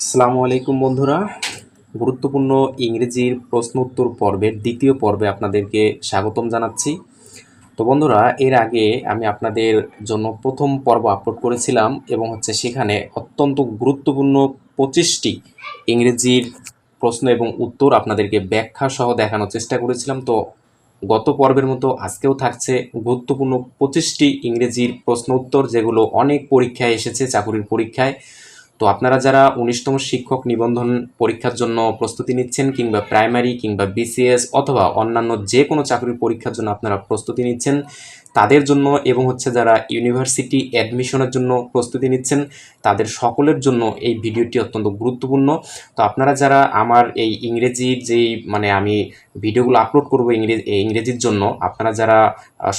আসসালামু আলাইকুম বন্ধুরা। গুরুত্বপূর্ণ ইংরেজির প্রশ্ন উত্তর পর্বের দ্বিতীয় পর্বে আপনাদেরকে স্বাগতম জানাচ্ছি। তো বন্ধুরা, এর আগে আমি আপনাদের জন্য প্রথম পর্ব আপলোড করেছিলাম এবং হচ্ছে সেখানে অত্যন্ত গুরুত্বপূর্ণ পঁচিশটি ইংরেজির প্রশ্ন এবং উত্তর আপনাদেরকে ব্যাখ্যা সহ দেখানোর চেষ্টা করেছিলাম। তো গত পর্বের মতো আজকেও থাকছে গুরুত্বপূর্ণ পঁচিশটি ইংরেজির প্রশ্ন উত্তর, যেগুলো অনেক পরীক্ষায় এসেছে, চাকুরির পরীক্ষায়। তো আপনারা যারা উনিশতম শিক্ষক নিবন্ধন পরীক্ষার জন্য প্রস্তুতি নিচ্ছেন কিংবা প্রাইমারি কিংবা বিসিএস অথবা অন্যান্য যে কোনো চাকরির পরীক্ষার জন্য আপনারা প্রস্তুতি নিচ্ছেন তাদের জন্য এবং হচ্ছে যারা ইউনিভার্সিটি অ্যাডমিশনের জন্য প্রস্তুতি নিচ্ছেন, তাদের সকলের জন্য এই ভিডিওটি অত্যন্ত গুরুত্বপূর্ণ। তো আপনারা যারা আমার এই ইংরেজির যেই মানে আমি ভিডিওগুলো আপলোড করব ইংরেজি ইংরেজির জন্য, আপনারা যারা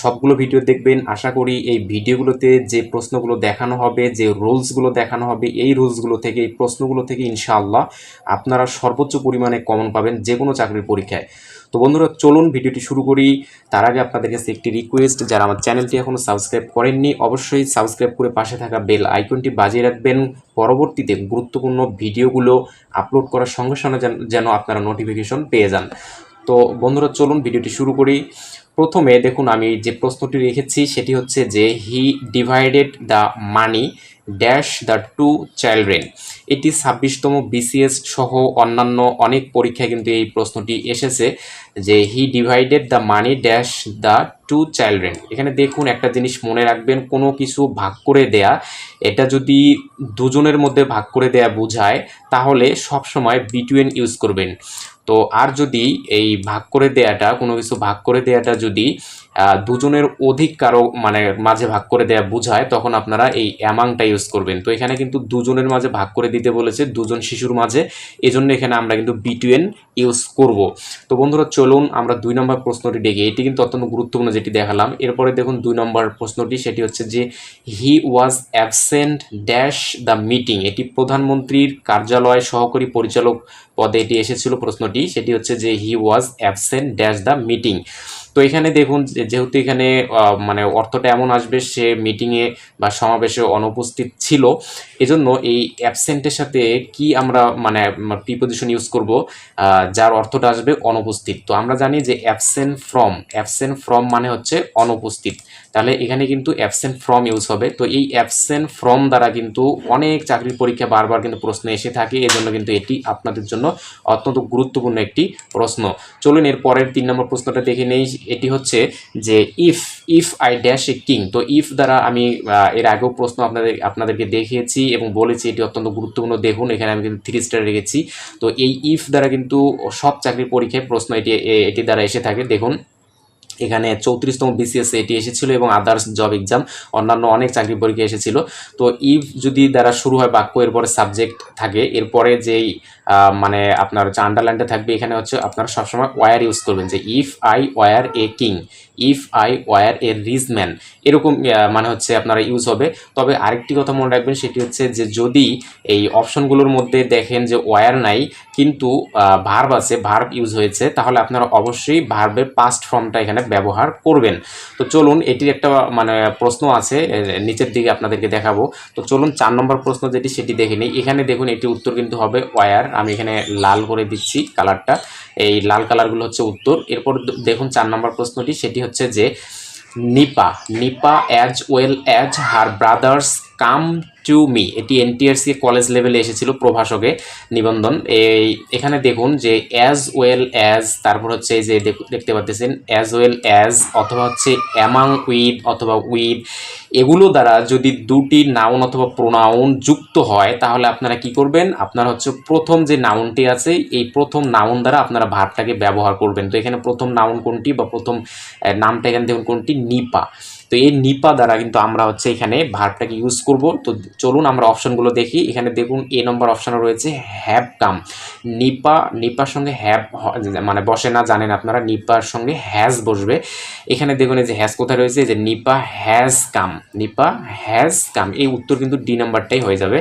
সবগুলো ভিডিও দেখবেন, আশা করি এই ভিডিওগুলোতে যে প্রশ্নগুলো দেখানো হবে, যে রুলসগুলো দেখানো হবে, এই রুলসগুলো থেকে, এই প্রশ্নগুলো থেকে ইনশাআল্লাহ আপনারা সর্বোচ্চ পরিমাণে কমন পাবেন যে কোনো চাকরির পরীক্ষায়। তো বন্ধুরা, চলুন ভিডিওটি শুরু করি। তার আগে আপনাদের কাছে একটি রিকোয়েস্ট যারা আমার চ্যানেলটি এখনও সাবস্ক্রাইব করেননি, অবশ্যই সাবস্ক্রাইব করে পাশে থাকা বেল আইকনটি বাজিয়ে রাখবেন। পরবর্তীতে গুরুত্বপূর্ণ ভিডিওগুলো আপলোড করার সঙ্গে সঙ্গে যেন- আপনারা নোটিফিকেশন পেয়ে যান। তো বন্ধুরা, চলুন ভিডিওটি শুরু করি। প্রথমে দেখুন, আমি যে প্রশ্নটি রেখেছি, সেটি হচ্ছে যে he divided the money dash the two children. এটি ছাব্বিশতম বিসিএস সহ অন্যান্য অনেক পরীক্ষায় কিন্তু এই প্রশ্নটি এসেছে যে he divided the money dash the two children. এখানে দেখুন একটা জিনিস মনে রাখবেন, কোনো কিছু ভাগ করে দেয়া, এটা যদি দুজনের মধ্যে ভাগ করে দেয়া বোঝায়, তাহলে সবসময় বিটুয়েন ইউজ করবেন। তো আর যদি এই ভাগ করে দেয়াটা, কোনো কিছু ভাগ করে দেয়াটা যদি দুজনের অধিক কারও মানে মাঝে ভাগ করে দেয়া বোঝায়, তখন আপনারা এই অ্যামাংটা ইউজ করবেন। তো এখানে কিন্তু দুজনের মাঝে ভাগ করে দিতে বলেছে, দুজন শিশুর মাঝে। এজন্য এখানে আমরা কিন্তু বিটুয়েন ইউজ করব। তো বন্ধুরা, চলুন আমরা দুই নম্বর প্রশ্নটি দেখি এটি কিন্তু অত্যন্ত গুরুত্বপূর্ণ যেটি দেখালাম। এরপরে দেখুন দুই নম্বর প্রশ্নটি, সেটি হচ্ছে যে he was absent dash the meeting এটি প্রধানমন্ত্রীর কার্যালয় সহকারী পরিচালক পদে এটি এসেছিল প্রশ্নটি। সেটি হচ্ছে যে he was absent dash the meeting তো এখানে দেখুন যেহেতু এখানে মানে অর্থটা এমন আসবে, সে মিটিংয়ে বা সমাবেশে অনুপস্থিত ছিল। এজন্য এই অ্যাবসেন্টের সাথে কি আমরা মানে প্রিপোজিশন ইউজ করব যার অর্থটা আসবে অনুপস্থিত। তো আমরা জানি যে অ্যাবসেন্ট ফ্রম অ্যাবসেন্ট ফ্রম মানে হচ্ছে অনুপস্থিত। তাহলে এখানে কিন্তু অ্যাবসেন্ট ফ্রম ইউজ হবে। তো এই অ্যাবসেন্ট ফ্রম দ্বারা কিন্তু অনেক চাকরির পরীক্ষা বারবার কিন্তু প্রশ্ন এসে থাকে। এজন্য কিন্তু এটি আপনাদের জন্য অত্যন্ত গুরুত্বপূর্ণ একটি প্রশ্ন। চলুন এর পরের তিন নম্বর প্রশ্নটা দেখে নেই। এটি হচ্ছে যে if if I dash a king তো ইফ দ্বারা আমি এর আগেও প্রশ্ন আপনাদের, আপনাদেরকে দেখিয়েছি এবং বলেছি এটি অত্যন্ত গুরুত্বপূর্ণ। দেখুন, এখানে আমি কিন্তু থ্রি স্টার রেখেছি। তো এই ইফ দ্বারা কিন্তু সব চাকরির পরীক্ষায় প্রশ্ন এটি এটি দ্বারা এসে থাকে। দেখুন এখানে চৌত্রিশতম বিসিএস এটি এসেছিল এবং আদার্স জব এক্সাম অন্যান্য অনেক চাকরি পরীক্ষা এসেছিল। তো ইফ যদি দ্বারা শুরু হয় বাক্য, এরপরে সাবজেক্ট থাকে, এরপরে যেই মানে আপনার হচ্ছে আন্ডারল্যান্ডে থাকবে, এখানে হচ্ছে আপনারা সবসময় ওয়ার ইউজ করবেন যে if I were a king if I were a rich man এরকম মানে হচ্ছে আপনারা ইউজ হবে। তবে আরেকটি কথা মনে রাখবেন, সেটি হচ্ছে যে যদি এই অপশনগুলোর মধ্যে দেখেন যে ওয়ার নাই, কিন্তু ভার্ব আছে ভার্ব ইউজ হয়েছে, তাহলে আপনারা অবশ্যই ভার্বের পাস্ট ফর্মটা এখানে ব্যবহার করবেন। তো চলুন, এটির একটা মানে প্রশ্ন আছে নিচের দিকে আপনাদেরকে দেখাবো। তো চলুন, চার নম্বর প্রশ্ন যেটি, সেটি দেখে নিই। এখানে দেখুন, এটি উত্তর কিন্তু হবে ওয়ার আমি এখানে লাল করে দিচ্ছি কালারটা এই লাল কালারগুলো হচ্ছে উত্তর। এরপর দেখুন, চার নম্বর প্রশ্নটি, সেটি হচ্ছে যে Nipa Nipa as well as her brothers come to me এটি এনটিআরসি কলেজ লেভেলে এসেছিল প্রভাষকে নিবন্ধন। এই, এখানে দেখুন যে অ্যাজ ওয়েল অ্যাজ তারপর হচ্ছে যে দেখ- দেখতে পাচ্ছেন অ্যাজ ওয়েল অ্যাজ অথবা হচ্ছে অ্যামাং উইথ অথবা উইথ এগুলো দ্বারা যদি দুটি নাউন অথবা প্রোনাউন যুক্ত হয়, তাহলে আপনারা কি করবেন? আপনারা হচ্ছে প্রথম যে নাউনটি আছে, এই প্রথম নাউন দ্বারা আপনারা ভাবটাকে ব্যবহার করবেন। তো এখানে প্রথম নাউন কোনটি বা প্রথম নামটা এখানে দেখুন কোনটি, নিপা। তো এই নিপা দ্বারা কিন্তু আমরা হচ্ছে এখানে ভার্বটাকে ইউজ করব। তো চলুন আমরা অপশনগুলো দেখি। এখানে দেখুন এ নম্বর অপশানও রয়েছে হ্যাভ কাম নিপা, নিপার সঙ্গে হ্যাভ মানে বসে না, জানেন আপনারা, নিপার সঙ্গে হ্যাজ বসবে। এখানে দেখুন, এই যে হ্যাজ কোথায় রয়েছে? যে Nipa has come Nipa has come এই উত্তর কিন্তু ডি নাম্বারটাই হয়ে যাবে।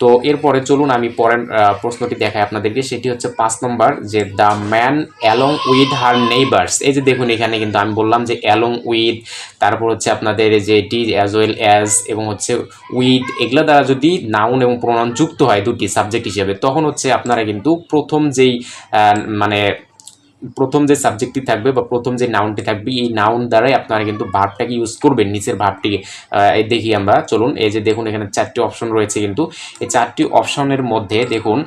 তো এরপরে চলুন আমি পরের প্রশ্নটি দেখাই আপনাদেরকে। সেটি হচ্ছে পাঁচ নম্বর, যে the man along with her neighbours এই যে দেখুন এখানে কিন্তু আমি বললাম যে অ্যালং উইথ তারপর হচ্ছে আপনাদের যে টি অ্যাজ ওয়েল অ্যাজ এবং হচ্ছে উইথ এগুলো দ্বারা যদি নাউন এবং প্রণাম যুক্ত হয় দুটি সাবজেক্ট হিসেবে, তখন হচ্ছে আপনারা কিন্তু প্রথম যেই মানে প্রথম যে সাবজেক্টটি থাকবে বা প্রথম যে নাউনটি থাকবে, এই নাউন দ্বারাই আপনারা কিন্তু ভার্বটাকে ইউজ করবেন নিচের এই দেখি আমরা, চলুন, এই যে দেখুন এখানে চারটি অপশন রয়েছে কিন্তু। এই চারটি অপশনের মধ্যে দেখুন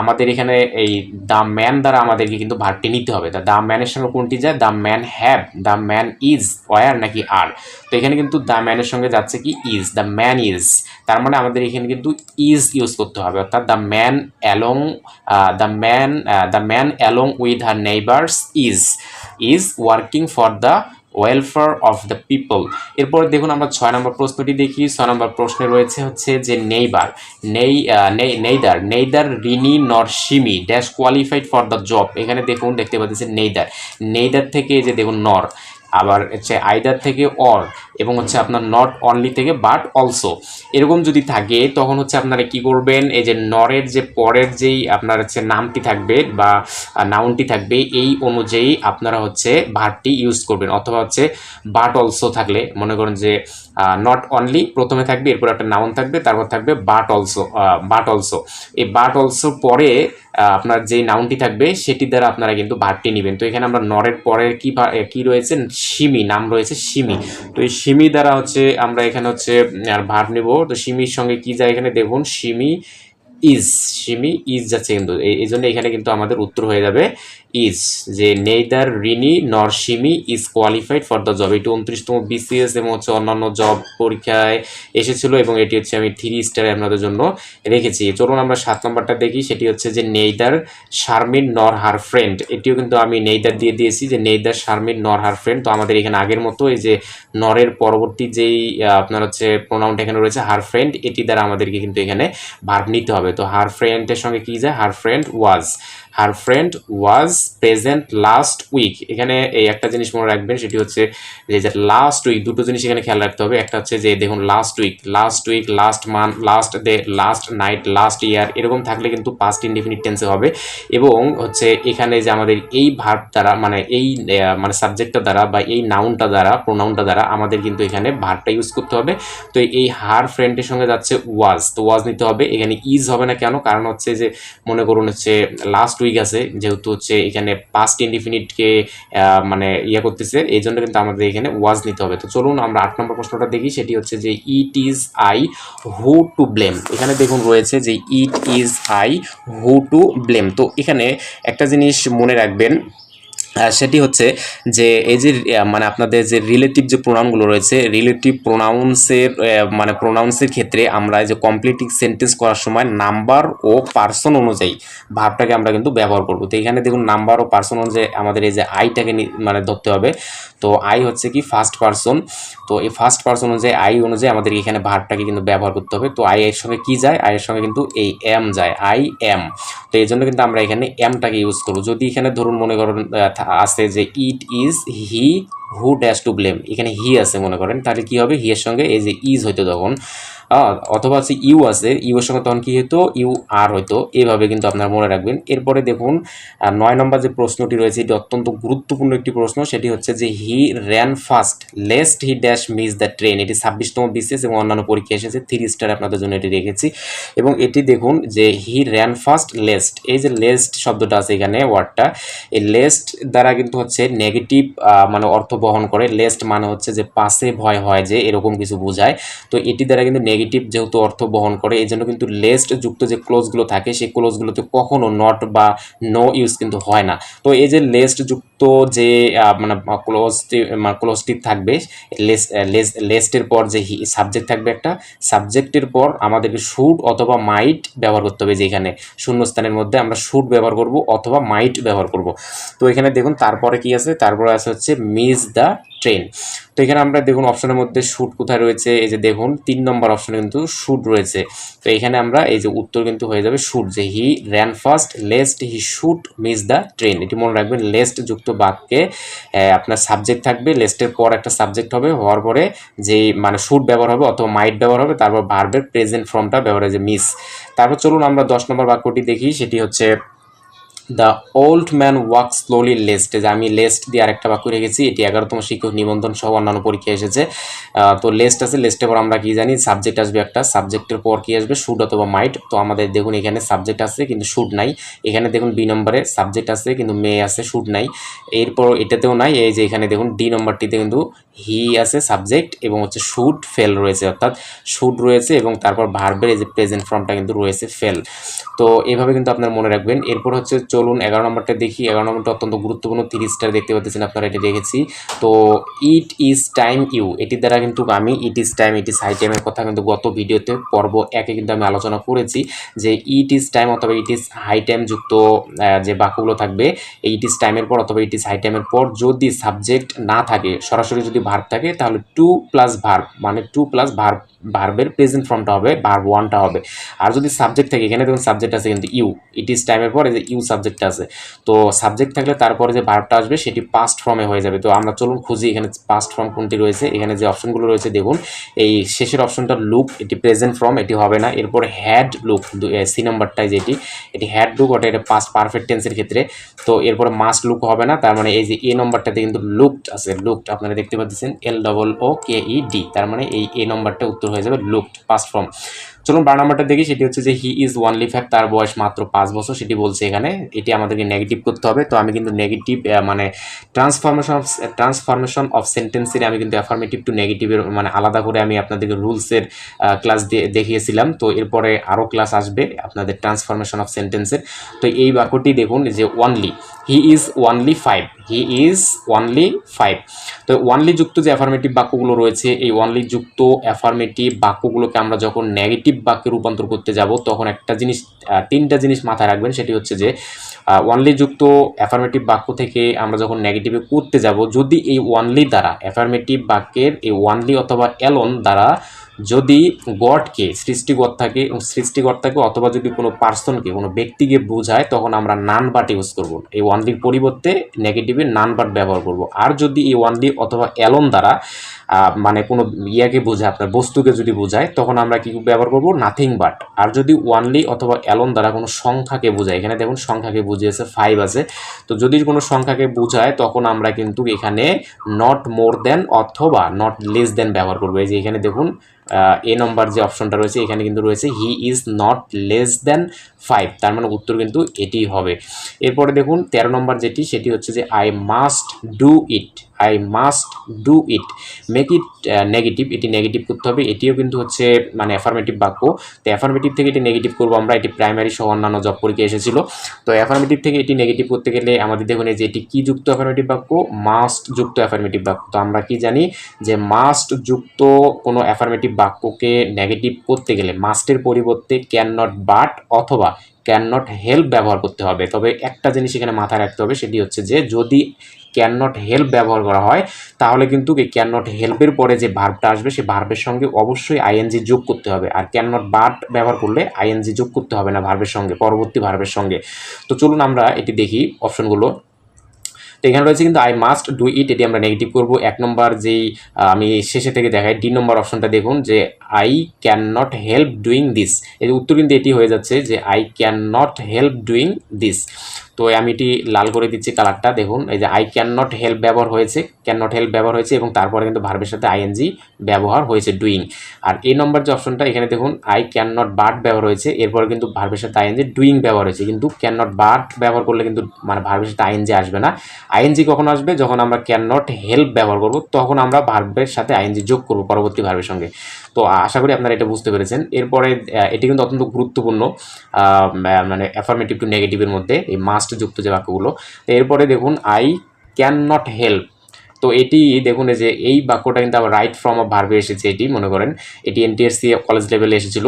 আমাদের এখানে এই দ্য ম্যান দ্বারা আমাদেরকে কিন্তু ভাবটি নিতে হবে। দ্য ম্যানের সঙ্গে কোনটি যায়? The man have the man is were নাকি আর তো এখানে কিন্তু দ্য ম্যানের সঙ্গে যাচ্ছে কি? ইজ দ্য ম্যান ইজ তার মানে আমাদের এখানে কিন্তু ইজ ইউজ করতে হবে। অর্থাৎ the man along the man the man along with her neighbours is is working for the welfare of the people এরপর দেখুন আমরা ছয় নম্বর প্রশ্নটি দেখি। ছয় নম্বর প্রশ্নে রয়েছে হচ্ছে যে নেইবার নেই neither neither Rini nor Simi dash qualified for the job এখানে দেখুন, দেখতে পাচ্ছেন নেইদার নেইদার থেকে যে দেখুন নর, আবার হচ্ছে আইদার থেকে অর এবং হচ্ছে আপনার নট অনলি থেকে বাট অলসো এরকম যদি থাকে, তখন হচ্ছে আপনারা কি করবেন, এই যে নরের যে পরের যেই আপনার হচ্ছে নামটি থাকবে বা নাউনটি থাকবে, এই অনুযায়ী আপনারা হচ্ছে ভার্বটি ইউজ করবেন। অথবা হচ্ছে বাট অলসো থাকলে, মনে করেন যে নট অনলি প্রথমে থাকবে, এরপর একটা নাউন থাকবে, তারপর থাকবে বাট অলসো বাট অলসো এই বাট অলসো পরে আপনার যে নাউনটি থাকবে, সেটি দ্বারা আপনারা কিন্তু ভার্বটি নেবেন। তো এখানে আমরা নরের পরের কি কি রয়েছে? সিমি নাম রয়েছে সিমি তো এই সিমি দ্বারা হচ্ছে আমরা এখানে হচ্ছে আর ভার নেব। তো সিমির সঙ্গে কি যায় এখানে দেখুন, সিমি ইজ সিমি ইজ যাচ্ছে কিন্তু। এই জন্য এখানে কিন্তু আমাদের উত্তর হয়ে যাবে। ইজ যে neither, Rini nor Simi is qualified for the job এটি উনত্রিশতম বিসিএস এবং হচ্ছে অন্যান্য জব পরীক্ষায় এসেছিল এবং এটি হচ্ছে আমি থ্রি স্টারে আপনাদের জন্য রেখেছি। চলুন আমরা সাত নম্বরটা দেখি, সেটি হচ্ছে যে নেইদার, শারমিন, নর, হার ফ্রেন্ড এটিও কিন্তু আমি নেইদার দিয়ে দিয়েছি যে নেইদার, শারমিন, নর, হার ফ্রেন্ড তো আমাদের এখানে আগের মতো এই যে নরের পরবর্তী যেই আপনার হচ্ছে প্রোনাউনটা এখানে রয়েছে, হার ফ্রেন্ড এটি দ্বারা আমাদেরকে কিন্তু এখানে ভার্ব নিতে হবে। তো হার ফ্রেন্ডের সঙ্গে কি যায়? Her friend was her friend was present last week এখানে এই একটা জিনিস মনে রাখবেন, সেটি হচ্ছে যে লাস্ট উইক দুটো জিনিস এখানে খেয়াল রাখতে হবে। একটা হচ্ছে যে, দেখুন last week last week last month last day last night last year এরকম থাকলে কিন্তু পাস্ট ইনডিফিনিট টেন্সে হবে। এবং হচ্ছে এখানে যে আমাদের এই ভার্ব দ্বারা মানে এই মানে সাবজেক্টটা দ্বারা বা এই নাউনটা দ্বারা প্রোনাউনটা দ্বারা আমাদের কিন্তু এখানে ভার্বটা ইউজ করতে হবে। তো এই হার ফ্রেন্ডের সঙ্গে যাচ্ছে ওয়াজ তো ওয়াজ নিতে হবে। এখানে ইজ হবে না কেন? কারণ হচ্ছে যে, মনে করুন হচ্ছে লাস্ট উইক আছে, যেহেতু হচ্ছে এখানে পাস্ট ইনডিফিনিটকে মানে ইয়ে করতেছে, এই জন্য কিন্তু আমাদের এখানে ওয়াজ নিতে হবে। তো চলুন আমরা আট নম্বর প্রশ্নটা দেখি, সেটি হচ্ছে যে it is I who to blame এখানে দেখুন রয়েছে যে it is I who to blame তো এখানে একটা জিনিস মনে রাখবেন সেটি হচ্ছে যে এই যে মানে আপনাদের যে রিলেটিভ যে প্রোনাউনগুলো রয়েছে রিলেটিভ প্রোনাউন্সের মানে প্রোনাউন্সের ক্ষেত্রে আমরা যে কমপ্লিটিং সেন্টেন্স করার সময় নাম্বার ও পার্সন অনুযায়ী ভাবটাকে আমরা কিন্তু ব্যবহার করব। তো এখানে দেখুন নাম্বার ও পার্সন অনুযায়ী আমাদের এই যে আইটাকে মানে ধরতে হবে। তো আই হচ্ছে কি ফার্স্ট পার্সন তো এই ফার্স্ট পার্সন অনুযায়ী আই অনুযায়ী আমাদের এখানে ভাবটাকে কিন্তু ব্যবহার করতে হবে। তো আই এর সঙ্গে কি যায়? আই এর সঙ্গে কিন্তু এই এম যায়। আই এম তো এই জন্য কিন্তু আমরা এখানে এমটাকে ইউজ করব। যদি এখানে ধরুন মনে করেন আছে যে it is he who dash to blame এখানে হি আছে মনে করেন, তাহলে কি হবে? হি এর সঙ্গে এই যে ইজ হইতো তখন অথবা হচ্ছে ইউ আছে, ইউ এর সঙ্গে তখন কি হতো ইউ আর হইতো। এইভাবে কিন্তু আপনারা মনে রাখবেন। এরপরে দেখুন নয় নম্বর যে প্রশ্নটি রয়েছে, এটি অত্যন্ত গুরুত্বপূর্ণ একটি প্রশ্ন। সেটি হচ্ছে যে, he ran fast, lest he dash miss the train. এটি ছাব্বিশতম বিসিএস এবং অন্যান্য পরীক্ষা এসেছে। থ্রি স্টার আপনাদের জন্য এটি রেখেছি। এবং এটি দেখুন যে, হি র্যান ফাস্ট, লেস্ট। এই যে লেস্ট শব্দটা আছে এখানে, ওয়ার্ডটা, এই লেস্ট দ্বারা কিন্তু হচ্ছে নেগেটিভ মানে অর্থ বহন করে। লেস্ট মানে হচ্ছে যে, পাশে ভয় হয় যে, এরকম কিছু বোঝায়। তো এটি দ্বারা কিন্তু নেগেটিভ যেহেতু অর্থ বহন করে, এই জন্য কিন্তু লেস্ট যুক্ত যে ক্লোজগুলো থাকে, সেই ক্লোজগুলোতে কখনো নট বা নো ইউজ কিন্তু হয় না। তো এই যে লেস্ট যুক্ত যে আহ, মানে ক্লোজ মানে ক্লোজটি থাকবে লেস লেস্টের পর যে সাবজেক্ট থাকবে একটা সাবজেক্টের পর আমাদেরকে শুড অথবা মাইট ব্যবহার করতে হবে যেখানে। শূন্যস্থানের মধ্যে আমরা শুড ব্যবহার করব অথবা মাইট ব্যবহার করব। তো এখানে দেখুন তারপরে কি আছে? তারপরে আছে হচ্ছে মিস দ্য ট্রেন তো এখানে আমরা দেখুন অপশনের মধ্যে শুট কোথায় রয়েছে? এই যে দেখুন তিন নম্বর অপশনে কিন্তু শুট রয়েছে। তো এখানে আমরা এই যে উত্তর কিন্তু হয়ে যাবে শুট যে he ran first lest he should miss the train এটি মনে রাখবেন লেস্ট যুক্ত বাক্যে আপনার সাবজেক্ট থাকবে লেস্টের পর একটা সাবজেক্ট হবে, হওয়ার পরে যে মানে শুট ব্যবহার হবে অথবা মাইট ব্যবহার হবে, তারপর ভার্বের প্রেজেন্ট ফর্মটা ব্যবহার যে মিস তারপর চলুন আমরা দশ নম্বর বাক্যটি দেখি, সেটি হচ্ছে the old man walk slowly lest যে আমি লেস্ট দিয়ে আরেকটা বাক্য রেখেছি, এটি এগারোতম শিক্ষক নিবন্ধন সহ অন্যান্য পরীক্ষা এসেছে। তো লেস্ট আছে লেস্টের পর আমরা কি জানি সাবজেক্ট আসবে একটা সাবজেক্টের পর কি আসবে শুড অথবা মাইট তো আমাদের দেখুন এখানে সাবজেক্ট আছে কিন্তু শুড নাই। এখানে দেখুন বি নম্বরে সাবজেক্ট আছে কিন্তু মে আছে শুড নাই। এরপর এটাতেও নাই, এই যে এখানে দেখুন ডি নম্বরটিতে কিন্তু হি আছে সাবজেক্ট এবং হচ্ছে শুড ফেল রয়েছে, অর্থাৎ শুড রয়েছে, এবং তারপর ভার্বের এই যে প্রেজেন্ট ফর্মটা কিন্তু রয়েছে ফেল তো এভাবে কিন্তু আপনার মনে রাখবেন। এরপর হচ্ছে চলুন, এগারো নম্বরটা দেখি। এগারো নম্বরটা অত্যন্ত গুরুত্বপূর্ণ, তিরিশ স্টার দেখতে পাচ্ছেন আপনারা, এটি দেখেছি। তো ইট ইজ টাইম ইউ এটির দ্বারা কিন্তু আমি it is time it is high টাইমের কথা কিন্তু গত ভিডিওতে, পর্ব একে কিন্তু আমি আলোচনা করেছি যে ইট ইজ টাইম অথবা ইট ইজ হাই টাইম যুক্ত যে বাক্যগুলো থাকবে ইট ইজ টাইমের পর অথবা ইট ইজ হাই টাইমের পর যদি সাবজেক্ট না থাকে, সরাসরি যদি ভার্ব থাকে, তাহলে টু প্লাস ভার্ব মানে টু প্লাস ভার্ব ভার্বের প্রেজেন্ট ফর্মটা হবে ভার্ব ওয়ানটা হবে। আর যদি সাবজেক্ট থাকে, এখানে দেখুন সাবজেক্ট আছে কিন্তু ইউ ইট ইজ টাইমের পরে যে ইউ সাবজেক্ট আছে। তো সাবজেক্ট থাকলে তারপরে যে ভার্বটা আসবে, সেটি পাস্ট ফর্মে হয়ে যাবে। তো আমরা চলুন খুঁজি এখানে পাস্ট ফর্ম কোনটি রয়েছে। এখানে যে অপশনগুলো রয়েছে, দেখুন। এই শেষের অপশনটা লুক এটি প্রেজেন্ট ফর্ম এটি হবে না। এরপর হ্যাড লুক সি নাম্বারটাই যেটি। এটি হ্যাড লুক ওটা এটা পাস্ট পারফেক্ট টেন্সের ক্ষেত্রে। তো এরপরে মাস্ট লুক হবে না। তার মানে এই যে এ নম্বরটাতে কিন্তু লুকড আছে। লুকড আপনারা দেখতে পাচ্ছেন এল ডবল ও কে ই ডি তার মানে এই এ নম্বরটা উত্তর হয়ে যাবে লুকড পাস্ট ফর্ম চলুন বারো নাম্বারটা দেখি, সেটি হচ্ছে যে হি ইজ ওয়ানলি ফাইভ তার বয়স মাত্র পাঁচ বছর, সেটি বলছে এখানে। এটি আমাদেরকে নেগেটিভ করতে হবে। তো আমি কিন্তু নেগেটিভ মানে ট্রান্সফরমেশন অফ ট্রান্সফরমেশন অফ সেন্টেন্সের আমি কিন্তু অ্যাফার্মেটিভ টু নেগেটিভের মানে আলাদা করে আমি আপনাদেরকে রুলসের ক্লাস দিয়ে দেখিয়েছিলাম। তো এরপরে আরও ক্লাস আসবে আপনাদের ট্রান্সফরমেশন অফ সেন্টেন্সের তো এই বাক্যটি দেখুন যে only he is only five he is only five তো ওয়ানলি যুক্ত যে অ্যাফার্মেটিভ বাক্যগুলো রয়েছে, এই ওয়ানলি যুক্ত অ্যাফার্মেটিভ বাক্যগুলোকে আমরা যখন নেগেটিভ বাক্যে রূপান্তর করতে যাব, তখন একটা জিনিস তিনটা জিনিস মাথায় রাখবেন, সেটি হচ্ছে যে ওয়ানলি যুক্ত অ্যাফার্মেটিভ বাক্য থেকে আমরা যখন নেগেটিভে করতে যাব, যদি এই ওয়ানলি দ্বারা অ্যাফার্মেটিভ বাক্যের এই ওয়ানলি অথবা অ্যালন দ্বারা যদি গডকে, সৃষ্টিকর্তাকে এবং সৃষ্টিকর্তাকে অথবা যদি কোনো পার্সনকে, কোনো ব্যক্তিকে বোঝায়, তখন আমরা নান বাট ইউজ করব। এই ওয়ানলির পরিবর্তে নেগেটিভে নান বাট ব্যবহার করব। আর যদি এই ওয়ানলি অথবা অ্যালন দ্বারা মানে কোনো ইয়াকে বোঝায়, আপনার বস্তুকে যদি বোঝায়, তখন আমরা কি ব্যবহার করব? নাথিং বাট আর যদি ওয়ানলি অথবা অ্যালন দ্বারা কোনো সংখ্যাকে বোঝায়, এখানে দেখুন সংখ্যাকে বুঝিয়েছে ফাইভ আছে। তো যদি কোনো সংখ্যাকে বোঝায়, তখন আমরা কিন্তু এখানে নট মোর দেন অথবা নট লেস দেন ব্যবহার করব। এই যে এখানে দেখুন এ নম্বর যে অপশনটা রয়েছে, এখানে কিন্তু রয়েছে he is not less than five তার মানে উত্তর কিন্তু এটি হবে। এরপরে দেখুন, তেরো নম্বর যেটি, সেটি হচ্ছে যে I must do it I must do it. Make it negative এটি নেগেটিভ করতে হবে। এটিও কিন্তু হচ্ছে মানে অ্যাফার্মেটিভ বাক্য। তো অ্যাফার্মেটিভ থেকে এটি নেগেটিভ করব আমরা। এটি প্রাইমারি সহ অন্যান্য জব পরীক্ষা এসেছিল। তো অ্যাফার্মেটিভ থেকে এটি নেগেটিভ করতে গেলে আমাদের দেখুন যে এটি কি যুক্ত অ্যাফার্মেটিভ বাক্য? মাস্ট যুক্ত অ্যাফার্মেটিভ বাক্য। তো আমরা কি জানি যে মাস্ট যুক্ত কোনো অ্যাফার্মেটিভ বাক্যকে নেগেটিভ করতে গেলে মাস্টের পরিবর্তে ক্যান নট বাট অথবা ক্যান নট হেল্প ব্যবহার করতে হবে। তবে একটা জিনিস এখানে মাথায় রাখতে হবে, সেটি হচ্ছে যে যদি ক্যান নট হেল্প ব্যবহার করা হয়, তাহলে কিন্তু এই ক্যান নট হেল্পের পরে যে ভার্বটা আসবে সেই ভার্বের সঙ্গে অবশ্যই আইএনজি যোগ করতে হবে। আর ক্যান নট বাট ব্যবহার করলে আইএনজি যোগ করতে হবে না ভার্বের সঙ্গে, পরবর্তী ভার্বের সঙ্গে। তো চলুন আমরা এটি দেখি অপশনগুলো তো এখানে রয়েছে কিন্তু আই মাস্ট ডু ইট এটি আমরা নেগেটিভ করব। এক নম্বর যেই আমি শেষে থেকে দেখাই, ডি নম্বর অপশনটা দেখুন যে I can not help doing this এর উত্তর কিন্তু এটি হয়ে যাচ্ছে যে I can not help doing this তো আমি এটি লাল করে দিচ্ছি কালারটা, দেখুন, এই যে আই ক্যান নট হেল্প ব্যবহার হয়েছে ক্যান নট হেল্প ব্যবহার হয়েছে এবং তারপরে কিন্তু ভার্বের সাথে আইএনজি ব্যবহার হয়েছে ডুইং আর এই নম্বর যে অপশনটা এখানে দেখুন আই ক্যান নট বাট ব্যবহার হয়েছে, এরপরে কিন্তু ভার্বের সাথে আইএনজি ডুইং ব্যবহার হয়েছে, কিন্তু ক্যান নট বাট ব্যবহার করলে কিন্তু মানে ভার্বের সাথে আইএনজি আসবে না। আইএনজি কখন আসবে? যখন আমরা ক্যান নট হেল্প ব্যবহার করব, তখন আমরা ভার্বের সাথে আইএনজি যোগ করব পরবর্তী ভার্বের সঙ্গে। তো আশা করি আপনারা এটা বুঝতে পেরেছেন। এরপরে এটি কিন্তু অত্যন্ত গুরুত্বপূর্ণ মানে অ্যাফার্মেটিভ টু নেগেটিভের মধ্যে, এই মাস্ট যুক্ত যে বাক্যগুলো। এরপরে দেখুন আই ক্যান নট হেল্প তো এটি দেখুন যে এই বাক্যটা কিন্তু আবার রাইট ফ্রম অফ ভার্বে এসেছে এটি, মনে করেন। এটি এনটিএসসি কলেজ লেভেলে এসেছিল।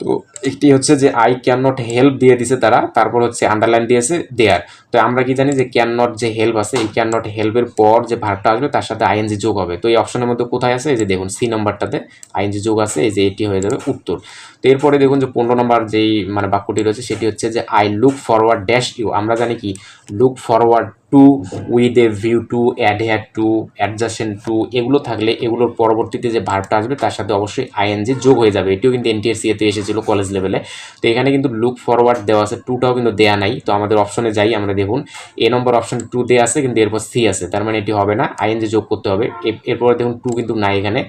তো একটি হচ্ছে যে আই ক্যান নট হেল্প দিয়ে দিছে তারা, তারপর হচ্ছে আন্ডারলাইন দিয়েছে দেয়ার তো আমরা কি জানি যে ক্যান নট যে হেল্প আছে, এই ক্যান নট হেল্পের পর যে ভার্বটা আসবে, তার সাথে আইএনজি যোগ হবে। তো এই অপশনের মধ্যে কোথায় আছে? এই যে দেখুন সি নাম্বারটাতে আইএনজি যোগ আছে, এই যে এটি হয়ে যাবে উত্তর। তো এরপরে দেখুন যে, পনেরো নম্বর যেই মানে বাক্যটি রয়েছে, সেটি হচ্ছে যে I look forward dash you আমরা জানি কি? Look forward to with a view to adhere to adjacent to এগুলো থাকলে এগুলোর পরবর্তীতে যে ভার্বটা আসবে, তার সাথে অবশ্যই আইএনজি যোগ হয়ে যাবে। এটিও কিন্তু এনটিএসসি এতে এসেছিল কলেজ লেভেলে তো এখানে কিন্তু লুক ফরওয়ার্ড দেওয়া আছে টুটাও কিন্তু দেয়া নাই। তো আমাদের অপশনে যাই আমরা দেখুন। এ নম্বর অপশন টু দেওয়া আছে, কিন্তু এরপর সি আছে। তার মানে এটি হবে না। আইএনজি যোগ করতে হবে। এরপরে দেখুন টু কিন্তু নাই এখানে।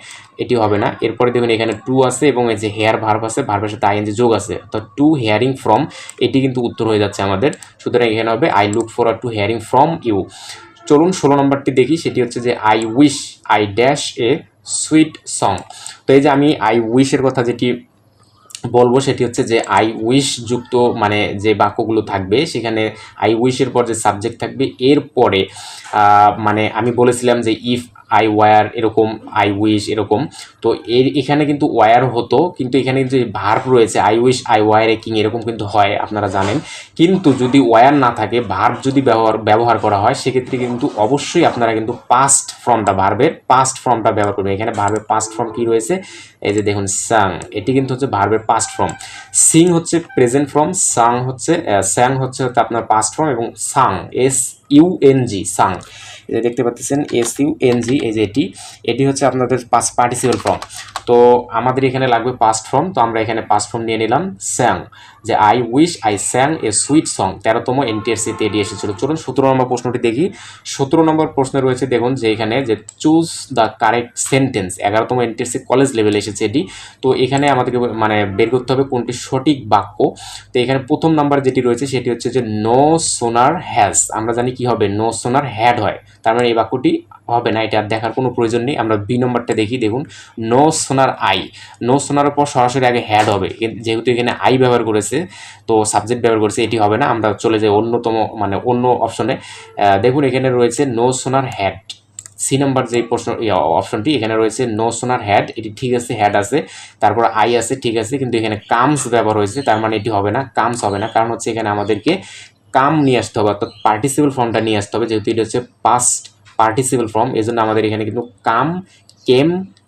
এটি হবে না। এরপরে দেখুন এখানে টু আছে এবং এই যে হেয়ার ভার্ব আছে ভার্বের সাথে আইএনজি যোগ আছে। তো টু হেয়ারিং ফ্রম এটি কিন্তু উত্তর হয়ে যাচ্ছে আমাদের। সুতরাং এখানে হবে I look for to hearing from you চলুন ষোলো নম্বরটি দেখি। সেটি হচ্ছে যে I wish I dash a sweet song তো এই যে আমি আই উইশের কথা যেটি বলব সেটি হচ্ছে যে আই উইশ যুক্ত মানে যে বাক্যগুলো থাকবে, সেখানে আই উইশের পর যে সাবজেক্ট থাকবে, এরপরে পরে মানে আমি বলেছিলাম যে ইফ আই ওয়ার এরকম আই উইশ এরকম। তো এর, এখানে কিন্তু ওয়ার হতো, কিন্তু এখানে যে ভার্ব রয়েছে I wish I were a king এরকম কিন্তু হয়, আপনারা জানেন। কিন্তু যদি ওয়ার না থাকে ভার্ব যদি ব্যবহার ব্যবহার করা হয়, সেক্ষেত্রে কিন্তু অবশ্যই আপনারা কিন্তু পাস্ট ফর্মটা ভার্বের পাস্ট ফর্মটা ব্যবহার করবেন। এখানে ভার্বের পাস্ট ফর্ম কি রয়েছে? এই যে দেখুন সাং এটি কিন্তু হচ্ছে ভার্বের পাস্ট ফর্ম সিং হচ্ছে প্রেজেন্ট ফর্ম সাং হচ্ছে স্যাং হচ্ছে হচ্ছে আপনার পাস্ট ফর্ম এবং সাং এস ইউএনজি সাং এই যে দেখতে পাচ্ছেন এস ইউ এন জি এই যে এটি। এটি হচ্ছে আপনাদের পাস পার্টিসিপাল ফর্ম তো আমাদের এখানে লাগবে পাস্ট ফর্ম তো আমরা এখানে পাস্ট ফর্ম নিয়ে নিলাম স্যাং যে I wish I sang a sweet song তেরোতম এনটিএসসিতে এটি এসেছিল। চলুন সতেরো নম্বর প্রশ্নটি দেখি। সতেরো নম্বর প্রশ্নে রয়েছে, দেখুন, যে এখানে যে চুজ দ্য কারেক্ট সেন্টেন্স এগারোতম এনটিএসসি কলেজ লেভেলে এসেছে এটি। তো এখানে আমাদেরকে মানে বের করতে হবে কোনটি সঠিক বাক্য। তো এখানে প্রথম নাম্বার যেটি রয়েছে, সেটি হচ্ছে যে নো সোনার হ্যাজ আমরা জানি কি হবে? নো সোনার হ্যাড হয়। তার মানে এই বাক্যটি হবে না, এটা দেখার কোনো প্রয়োজন নেই। আমরা বি নম্বরটা দেখি, দেখুন। No sooner I no sooner পর সরাসরি আগে হ্যাড হবে। যেহেতু এখানে আই ব্যবহার করেছে, তো সাবজেক্ট ব্যবহার করেছে, এটি হবে না। আমরা চলে যাই অন্যতম মানে অন্য অপশনে দেখুন, এখানে রয়েছে no sooner had C number যে প্রশ্ন অপশনটি এখানে রয়েছে নো সোনার হ্যাড এটি ঠিক আছে হ্যাড আছে। তারপর আই আছে, ঠিক আছে। কিন্তু এখানে কামস ব্যবহার হয়েছে। তার মানে এটি হবে না কামস হবে না। কারণ হচ্ছে এখানে আমাদেরকে কাম নিয়ে আসতে হবে, অর্থাৎ পার্টিসিপল ফর্মটা নিয়ে আসতে হবে, যেহেতু এটা হচ্ছে পাস্ট পার্টিসিপল ফর্ম এই জন্য আমাদের এখানে কিন্তু কাম, কেম,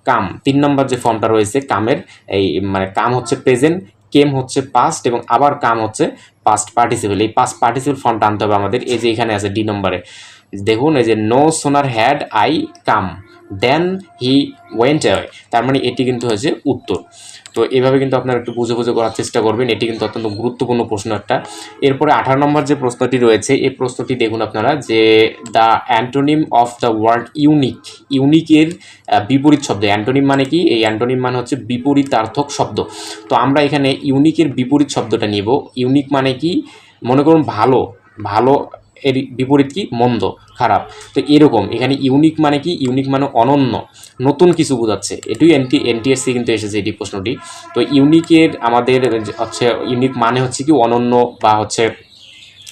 কাম, তিন নম্বর যে ফর্মটা রয়েছে কামের, এই মানে কাম হচ্ছে প্রেজেন্ট কেম হচ্ছে পাস্ট এবং আবার কাম হচ্ছে পাস্ট পার্টিসিপল এই পাস্ট পার্টিসিপল ফর্মটা আনতে হবে আমাদের, এই যে এখানে আছে ডি নম্বরে। দেখুন, এই যে no sooner had I come. Then he went away তার মানে এটি কিন্তু হয়েছে উত্তর। তো এভাবে কিন্তু আপনারা একটু বুঝে বুঝে করার চেষ্টা করবেন। এটি কিন্তু অত্যন্ত গুরুত্বপূর্ণ প্রশ্ন একটা। এরপরে আঠারো নম্বর যে প্রশ্নটি রয়েছে, এই প্রশ্নটি দেখুন আপনারা যে the antonym of the word unique ইউনিকের বিপরীত শব্দ। অ্যান্টোনিম মানে কি? এই অ্যান্টোনিম মানে হচ্ছে বিপরীতার্থক শব্দ। তো আমরা এখানে ইউনিকের বিপরীত শব্দটা নিব। ইউনিক মানে কি? মনে করুন ভালো ভালো এর বিপরীত কি? মন্দ, খারাপ। তো এরকম, এখানে ইউনিক মানে কি? ইউনিক মানে অনন্য। নতুন কিছু বোঝাচ্ছে। এটুই এনটি এনটিএসসি কিন্তু এসেছে এটি প্রশ্নটি। তো ইউনিকের আমাদের হচ্ছে ইউনিক মানে হচ্ছে কি? অনন্য বা হচ্ছে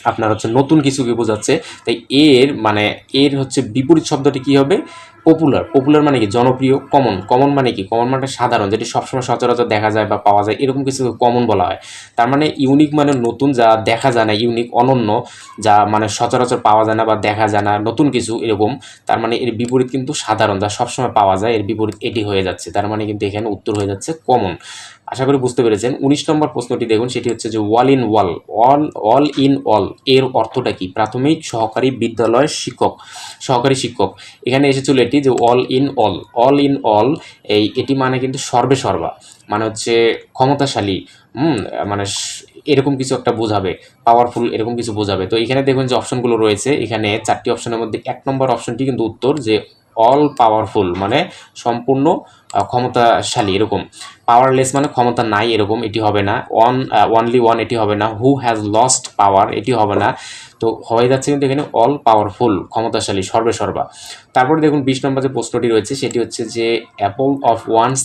আপনার হচ্ছে নতুন কিছুকে বোঝাচ্ছে। তাই এর মানে এর হচ্ছে বিপরীত শব্দটি কি হবে? পপুলার পপুলার মানে কি? জনপ্রিয় কমন কমন মানে কি? কমন মানে সাধারণ, যেটি সবসময় সচরাচর দেখা যায় বা পাওয়া যায়, এরকম কিছু কমন বলা হয়। তার মানে ইউনিক মানে নতুন, যা দেখা যায় না ইউনিক অনন্য, যা মানে সচরাচর পাওয়া যায় না বা দেখা যায় না, নতুন কিছু, এরকম। তার মানে এর বিপরীত কিন্তু সাধারণ, যা সবসময় পাওয়া যায়, এর বিপরীত এটি হয়ে যাচ্ছে। তার মানে কিন্তু এখানে উত্তর হয়ে যাচ্ছে কমন আশা করি বুঝতে পেরেছেন। উনিশ নম্বর প্রশ্নটি দেখুন, সেটি হচ্ছে যে wall in wall all all in all এর অর্থটা কি? প্রাথমিক সহকারী বিদ্যালয়ের শিক্ষক, সহকারী শিক্ষক। এখানে এসেছিল এটি যে all in all all in all এই এটি মানে কিন্তু সর্বে সর্বা মানে হচ্ছে ক্ষমতাশালী, হুম মানে এরকম কিছু একটা বোঝাবে পাওয়ারফুল এরকম কিছু বোঝাবে। তো এখানে দেখুন যে অপশনগুলো রয়েছে, এখানে চারটি অপশনের মধ্যে এক নম্বর অপশনটি কিন্তু উত্তর যে অল পাওয়ারফুল মানে সম্পূর্ণ ক্ষমতাশালী, এরকম। পাওয়ারলেস মানে ক্ষমতা নাই, এরকম, এটি হবে না। ওয়ান ওয়ানলি ওয়ান এটি হবে না। হু হ্যাজ লস্ট পাওয়ার এটি হবে না। তো হয়ে যাচ্ছে কিন্তু এখানে অল পাওয়ারফুল ক্ষমতাশালী, সর্বে সর্বা। তারপরে দেখুন বিশ নম্বর যে প্রশ্নটি রয়েছে, সেটি হচ্ছে যে apple of one's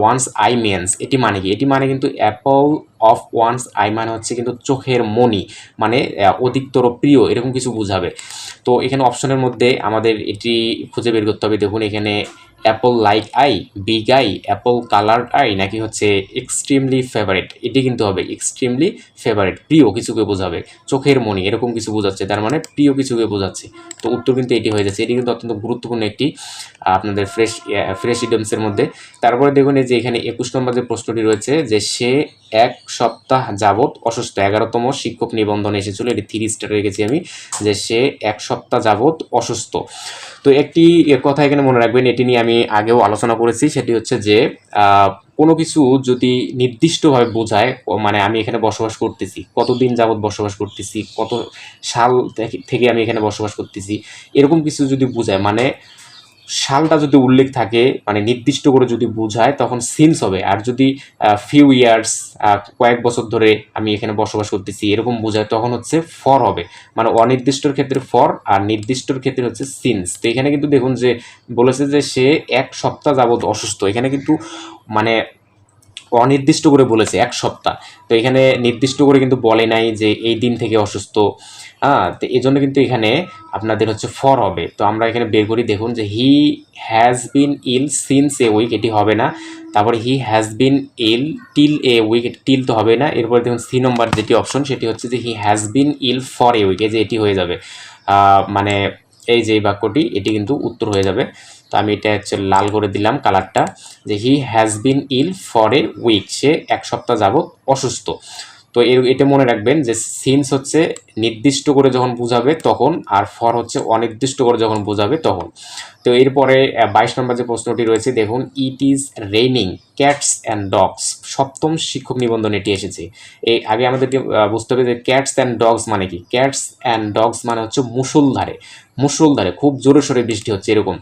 one's eye means এটি মানে কি? এটি মানে কিন্তু অ্যাপল অফ ওয়ান্স আই মানে হচ্ছে কিন্তু চোখের মনি মানে অধিকতর প্রিয়, এরকম কিছু বুঝাবে। তো এখানে অপশনের মধ্যে আমাদের এটি খুঁজে বের করতে হবে। দেখুন এখানে apple like eye big eye apple coloured eye নাকি হচ্ছে এক্সট্রিমলি ফেভারিট এটি কিন্তু হবে এক্সট্রিমলি ফেভারিট প্রিয় কিছুকে বোঝাবে। চোখের মনি এরকম কিছু বোঝাচ্ছে। তার মানে প্রিয় কিছুকে বোঝাচ্ছে। তো উত্তর কিন্তু এটি হয়ে যাচ্ছে। এটি কিন্তু অত্যন্ত গুরুত্বপূর্ণ একটি আপনাদের ফ্রেশ ফ্রেশ ইডমসের মধ্যে। তারপরে দেখুন এই যে এখানে একুশ নম্বর যে প্রশ্নটি রয়েছে যে সে এক সপ্তাহ যাবৎ অসুস্থ, এগারোতম শিক্ষক নিবন্ধন এসেছিল। এটি থ্রি স্টার রেখেছি আমি, যে সে এক সপ্তাহ যাবৎ অসুস্থ। তো একটি কথা এখানে মনে রাখবেন, এটি নিয়ে আমি আগেও আলোচনা করেছি, সেটি হচ্ছে যে কোনো কিছু যদি নির্দিষ্টভাবে বোঝায় মানে আমি এখানে বসবাস করতেছি, কতদিন যাবৎ বসবাস করতেছি, কত সাল থেকে আমি এখানে বসবাস করতেছি, এরকম কিছু যদি বোঝায় মানে সালটা যদি উল্লেখ থাকে মানে নির্দিষ্ট করে যদি বোঝায়, তখন সিন্স হবে। আর যদি ফিউ ইয়ার্স কয়েক বছর ধরে আমি এখানে বসবাস করতেছি, এরকম বোঝায়, তখন হচ্ছে ফর হবে। মানে অনির্দিষ্টর ক্ষেত্রে ফর আর নির্দিষ্টর ক্ষেত্রে হচ্ছে সিন্স তো এখানে কিন্তু দেখুন যে, বলেছে যে সে এক সপ্তাহ যাবৎ অসুস্থ। এখানে কিন্তু মানে অনির্দিষ্ট করে বলেছে, এক সপ্তাহ। তো এখানে নির্দিষ্ট করে কিন্তু বলে নাই যে এই দিন থেকে অসুস্থ। হ্যাঁ তো এই জন্য কিন্তু এখানে আপনাদের হচ্ছে ফর হবে। তো আমরা এখানে বের করি, দেখুন যে he has been ill since a week এটি হবে না। তারপরে he has been ill till a week till তো হবে না। এরপরে দেখুন সি নম্বর যেটি অপশন সেটি হচ্ছে যে he has been ill for a week এই যে এটি হয়ে যাবে। মানে এই যে বাক্যটি, এটি কিন্তু উত্তর হয়ে যাবে। তো আমি এটা হচ্ছে লাল করে দিলাম কালারটা, যে he has been ill for a week, সে এক সপ্তাহ যাবৎ অসুস্থ। তো এর, এটা মনে রাখবেন যে সিন্স হচ্ছে নির্দিষ্ট করে যখন বোঝাবে তখন আর ফর হচ্ছে অনির্দিষ্ট করে যখন বোঝাবে তখন। তো এরপরে বাইশ নম্বর যে প্রশ্নটি রয়েছে, দেখুন it is raining cats and dogs সপ্তম শিক্ষক নিবন্ধন এটি এসেছে। এই আগে আমাদেরকে বুঝতে হবে যে ক্যাটস অ্যান্ড ডগস মানে কি? ক্যাটস অ্যান্ড ডগস মানে হচ্ছে মুসলধারে মুসলধারে খুব জোরে সোরে বৃষ্টি হচ্ছে, এরকম।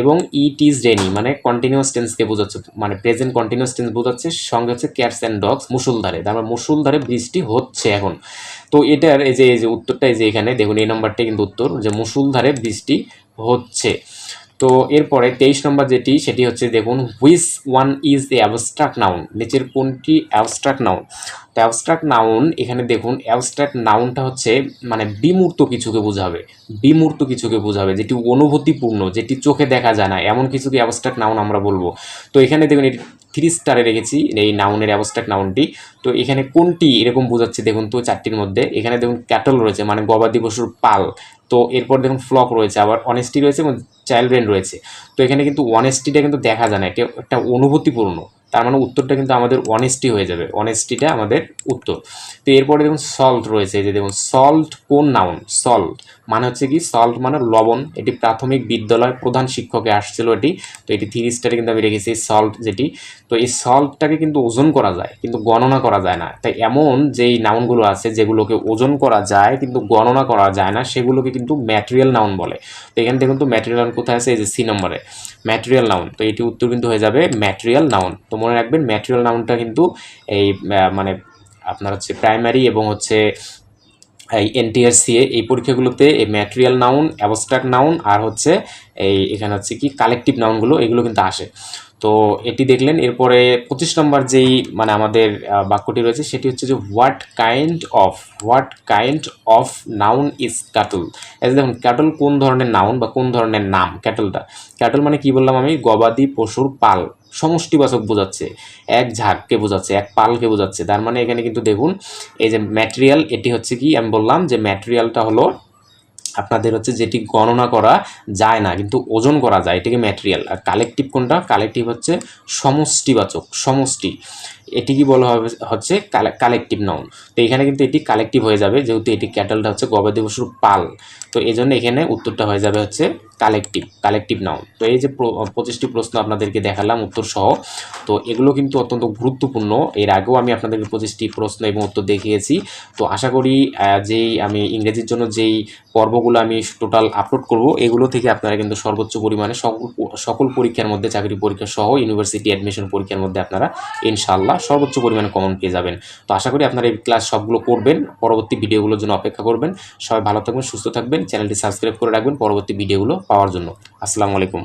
এবং ইট ইজ রেনি মানে কন্টিনিউয়াস টেন্সকে বোঝাচ্ছে মানে প্রেজেন্ট কন্টিনিউয়াস টেন্স বোঝাচ্ছে, সঙ্গে হচ্ছে ক্যাটস অ্যান্ড ডগস মুসলধারে তারপর মুসলধারে বৃষ্টি হচ্ছে এখন। তো এটার, এই যে এই যে উত্তরটা, এই যে এখানে, দেখুন, এই নম্বরটা কিন্তু উত্তর, যে মুসুলধারে বৃষ্টি হচ্ছে। তো এরপরে তেইশ নম্বর যেটি, সেটি হচ্ছে দেখুন which one is a abstract noun নিচের কোনটি অ্যাবস্ট্রাক্ট নাউন তো অ্যাবস্ট্রাক্ট নাউন এখানে দেখুন অ্যাবস্ট্রাক্ট নাউনটা হচ্ছে মানে বিমূর্ত কিছুকে বোঝাবে। বিমূর্ত কিছুকে বোঝাবে, যেটি অনুভূতিপূর্ণ, যেটি চোখে দেখা যায় না। এমন কিছুকে অ্যাবস্ট্রাক্ট নাউন আমরা বলব? তো এখানে দেখুন, এটি থ্রি স্টারে রেখেছি, এই নাউনের অ্যাবস্ট্রাক্ট নাউনটি তো এখানে কোনটি এরকম বোঝাচ্ছে দেখুন, তো চারটির মধ্যে। এখানে দেখুন ক্যাটল রয়েছে মানে গবাদি পশুর পাল। তো এরপর দেখুন ফ্লক রয়েছে, আবার অনেস্টি রয়েছে এবং চাইল্ড ব্রেন রয়েছে। তো এখানে কিন্তু অনেস্টিটা কিন্তু দেখা যায় না, এটা একটা অনুভূতিপূর্ণ। তার মানে উত্তরটা কিন্তু আমাদের অনেস্টি হয়ে যাবে অনেস্টিটা আমাদের উত্তর। তো এরপরে দেখুন সল্ট রয়েছে যে দেখুন সল্ট কোন নাউন সল্ট মানে হচ্ছে কি সল্ট মানে লবণ। এটি প্রাথমিক বিদ্যালয় প্রধান শিক্ষকে আসছিল এটি। তো এটি থ্রি স্টারে কিন্তু আমি রেখেছি সল্ট যেটি। তো এই সল্টটাকে কিন্তু ওজন করা যায়, কিন্তু গণনা করা যায় না। তাই এমন যেই নাউনগুলো আছে যেগুলোকে ওজন করা যায়, কিন্তু গণনা করা যায় না, সেগুলোকে কিন্তু ম্যাটেরিয়াল নাউন বলে। তো এখান থেকে কিন্তু ম্যাটেরিয়াল নাউন কোথায় আছে? এই যে সি নম্বরে। ম্যাটেরিয়াল নাউন তো এটি উত্তর কিন্তু হয়ে যাবে ম্যাটেরিয়াল নাউন তো মনে রাখবেন ম্যাটেরিয়াল নাউনটা কিন্তু এই মানে আপনার হচ্ছে প্রাইমারি এবং হচ্ছে এই এনটিআরসিএ এই পরীক্ষাগুলোতে এই ম্যাটেরিয়াল নাউন অ্যাবস্ট্রাক্ট নাউন আর হচ্ছে এই এখানে হচ্ছে কি কালেকটিভ নাউনগুলো এগুলো কিন্তু আসে। তো এটি দেখলেন, এরপরে পঁচিশ নম্বর যেই মানে আমাদের বাক্যটি রয়েছে, সেটি হচ্ছে যে what kind of what kind of noun is cattle এই দেখুন ক্যাটল কোন ধরনের নাউন বা কোন ধরনের নাম ক্যাটলটা ক্যাটল মানে কি বললাম আমি? গবাদি পশুর পাল। সমষ্টিবাচক বোঝাচ্ছে, এক ঝাঁককে বোঝাচ্ছে, এক পালকে বোঝাচ্ছে। তার মানে এখানে কিন্তু দেখুন, এই যে ম্যাটেরিয়াল এটি হচ্ছে কি, আমি বললাম যে ম্যাটেরিয়ালটা হলো আপনাদের হচ্ছে যেটি গণনা করা যায় না, কিন্তু ওজন করা যায়, এটিকে ম্যাটেরিয়াল আর কালেকটিভ কোনটা? কালেকটিভ হচ্ছে সমষ্টিবাচক, সমষ্টি। এটি কি বলা হবে, হচ্ছে কালেকটিভ নাউন তো এখানে কিন্তু এটি কালেকটিভ হয়ে যাবে, যেহেতু এটি ক্যাটেলটা হচ্ছে গবাদি পশুর পাল। তো এই জন্য এখানে উত্তরটা হয়ে যাবে হচ্ছে কালেকটিভ কালেকটিভ নাউন তো এই যে পঁচিশটি প্রশ্ন আপনাদেরকে দেখালাম উত্তর সহ তো এগুলো কিন্তু অত্যন্ত গুরুত্বপূর্ণ। এর আগেও আমি আপনাদেরকে পঁচিশটি প্রশ্ন এবং উত্তর দেখিয়েছি। তো আশা করি যেই আমি ইংরেজির জন্য যেই পর্বগুলো আমি টোটাল আপলোড করব, এগুলো থেকে আপনারা কিন্তু সর্বোচ্চ পরিমাণে সকল সকল পরীক্ষার মধ্যে চাকরি পরীক্ষা সহ ইউনিভার্সিটি অ্যাডমিশন পরীক্ষার মধ্যে আপনারা, ইনশাআল্লাহ সর্বোচ্চ পরিমাণে কমন পেয়ে যাবেন। তো আশা করি আপনারা এই ক্লাস সবগুলো করবেন পরবর্তী ভিডিওগুলোর জন্য অপেক্ষা করবেন। সবাই ভালো থাকবেন, সুস্থ থাকবেন চ্যানেলটি সাবস্ক্রাইব করে রাখবেন, পরবর্তী ভিডিওগুলো পাওয়ার জন্য। আসসালামু আলাইকুম।